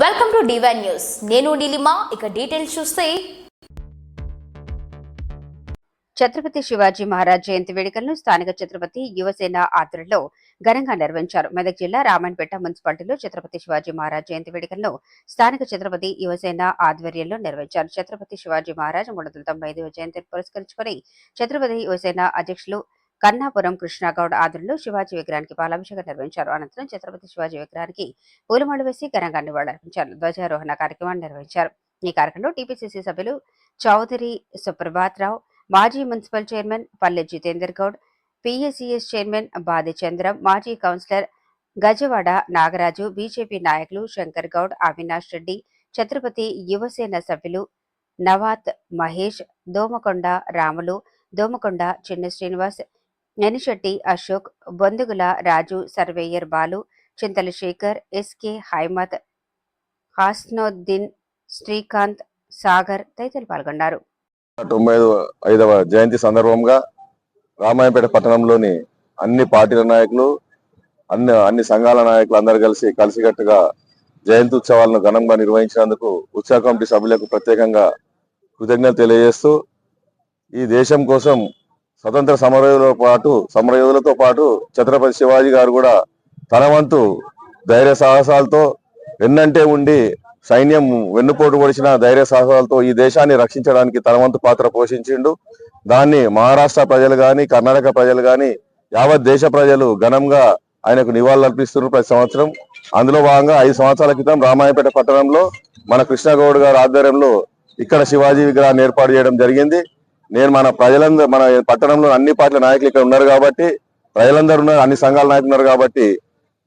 Welcome to divine news నేను నీలిమా ఇక details చూస్తే. ఛత్రపతి శివాజీ మహారాజ్ జయంతి వేడుకలను స్థానిక ఛత్రపతి యువసేన ఆధ్వర్యంలో ఘనంగా నిర్వహించారు. మెదక్ జిల్లా రామాయణపేట మున్సిపాలిటీలో ఛత్రపతి శివాజీ మహారాజ్ జయంతి వేడుకలను స్థానిక ఛత్రపతి యువసేన ఆధ్వర్యంలో నిర్వహించారు. ఛత్రపతి శివాజీ మహారాజ్ మూడు వందల తొంభై ఐదవ జయంతిని పురస్కరించుకొని ఛత్రపతి యువసేన అధ్యక్షులు కన్నాపురం కృష్ణాగౌడ్ ఆధ్వర్యంలో శివాజీ విగ్రహానికి పాలాభిషేకం నిర్వహించారు. అనంతరం ఛత్రపతి శివాజీ విగ్రహానికి పూలమాలు వేసి ఘనంగా నివాళులర్పించారు ధ్వజారోహణ కార్యక్రమాన్ని నిర్వహించారు. ఈ కార్యక్రమంలో టీపీసీసీ సభ్యులు చౌదరి సుప్రభాత్ రావు మాజీ మున్సిపల్ చైర్మన్ పల్లె జితేందర్ గౌడ్ పిఎస్సిఎస్ చైర్మన్ బాది చంద్రం మాజీ కౌన్సిలర్ గజవాడ నాగరాజు బీజేపీ నాయకులు శంకర్ గౌడ్ అవినాష్ రెడ్డి ఛత్రపతి యువసేన సభ్యులు నవాత్ మహేష్ దోమకొండ రాములు దోమకొండ చిన్న శ్రీనివాస్ నెనిశెట్టి అశోక్ బొందుగుల రాజు సర్వేయర్ బాలు చింతల శేఖర్ ఎస్కే హైమత్ హాస్నోద్దీన్ శ్రీకాంత్ సాగర్ తదితరులు పాల్గొన్నారు. తొంభై ఐదవ- ఐదవ జయంతి సందర్భంగా రామాయణపేట పట్టణంలోని అన్ని పార్టీల నాయకులు అన్ని అన్ని సంఘాల నాయకులు అందరు కలిసి కలిసికట్టుగా జయంతి ఉత్సవాలను ఘనంగా నిర్వహించినందుకు ఉత్సవ కమిటీ సభ్యులకు ప్రత్యేకంగా కృతజ్ఞతలు తెలియజేస్తూ ఈ దేశం కోసం స్వతంత్ర సమరయోధులతో పాటు సమరయోధులతో పాటు ఛత్రపతి శివాజీ గారు కూడా తన వంతు ధైర్య సాహసాలతో ఎన్నంటే ఉండి సైన్యం వెన్నుపోటు పొడిచిన ధైర్య సాహసాలతో ఈ దేశాన్ని రక్షించడానికి తన వంతు పాత్ర పోషించిండు. దాన్ని మహారాష్ట్ర ప్రజలు కానీ కర్ణాటక ప్రజలు కానీ యావత్ దేశ ప్రజలు ఘనంగా ఆయనకు నివాళులర్పిస్తున్నారు ప్రతి సంవత్సరం. అందులో భాగంగా ఐదు సంవత్సరాల క్రితం రామాయపేట పట్టణంలో మన కృష్ణగౌడ్ గారి ఆధ్వర్యంలో ఇక్కడ శివాజీ విగ్రహాన్ని ఏర్పాటు చేయడం జరిగింది. నేను మన ప్రజలందరూ మన పట్టణంలో అన్ని పార్టీల నాయకులు ఇక్కడ ఉన్నారు కాబట్టి ప్రజలందరూ ఉన్నారు అన్ని సంఘాల నాయకులు ఉన్నారు కాబట్టి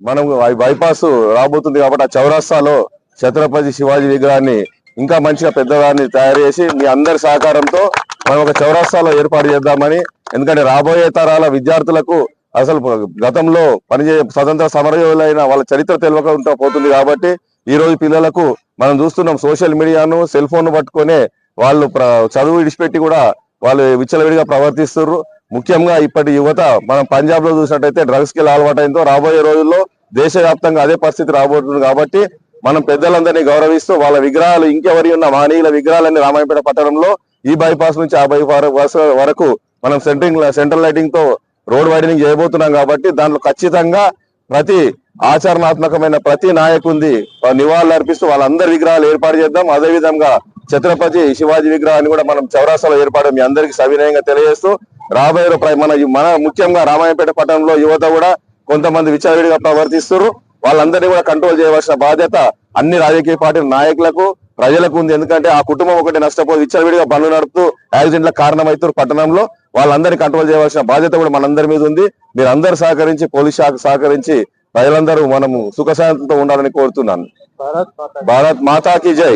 మనం బైపాస్ రాబోతుంది కాబట్టి ఆ చౌరాస్తాలో ఛత్రపతి శివాజీ విగ్రహాన్ని ఇంకా మంచిగా పెద్దదాన్ని తయారు చేసి మీ అందరి సహకారంతో మనం ఒక చౌరాస్తాలో ఏర్పాటు చేద్దామని ఎందుకంటే రాబోయే తరాల విద్యార్థులకు అసలు గతంలో పనిచే స్వతంత్ర సమరయోధులైన వాళ్ళ చరిత్ర తెలియకుండా పోతుంది కాబట్టి ఈ రోజు పిల్లలకు మనం చూస్తున్నాం సోషల్ మీడియాను సెల్ ఫోన్ పట్టుకొని వాళ్ళు చదువు విడిచిపెట్టి కూడా వాళ్ళు విచ్చలవిడిగా ప్రవర్తిస్తున్నారు ముఖ్యంగా ఇప్పటి యువత మనం పంజాబ్లో చూసినట్టయితే డ్రగ్స్కి అలవాటైందో రాబోయే రోజుల్లో దేశవ్యాప్తంగా అదే పరిస్థితి రాబోతుంది కాబట్టి మనం పెద్దలందరినీ గౌరవిస్తూ వాళ్ళ విగ్రహాలు ఇంకెవరి ఉన్న మానీయుల విగ్రహాలన్నీ రామాయపేట పట్టణంలో ఈ బైపాస్ నుంచి ఆ బైపాస్ వరకు మనం సెంట్రింగ్ సెంట్రల్ లైటింగ్తో రోడ్ వైడనింగ్ చేయబోతున్నాం కాబట్టి దాంట్లో ఖచ్చితంగా ప్రతి ఆచరణాత్మకమైన ప్రతి నాయకుంది నివాళులు అర్పిస్తూ వాళ్ళందరి విగ్రహాలు ఏర్పాటు చేద్దాం. అదే విధంగా ఛత్రపతి శివాజీ విగ్రహాన్ని కూడా మనం చౌరాస్తాలో ఏర్పాటు మీ అందరికీ సవినయంగా తెలియజేస్తూ రాబోయే మన మన ముఖ్యంగా రామాయపేట పట్టణంలో యువత కూడా కొంతమంది విచ్చలవిడిగా ప్రవర్తిస్తున్నారు వాళ్ళందరినీ కూడా కంట్రోల్ చేయవలసిన బాధ్యత అన్ని రాజకీయ పార్టీల నాయకులకు ప్రజలకు ఉంది. ఎందుకంటే ఆ కుటుంబం ఒకటి నష్టపోయి విచ్చలవిడిగా బండ్లు నడుపుతూ యాక్సిడెంట్లకు కారణమవుతారు పట్టణంలో. వాళ్ళందరినీ కంట్రోల్ చేయవలసిన బాధ్యత కూడా మనందరి మీద ఉంది. మీరు అందరూ సహకరించి పోలీస్ శాఖ సహకరించి ప్రజలందరూ మనము సుఖశాంతితో ఉండాలని కోరుతున్నాను. భారత్ మాతాకి జై.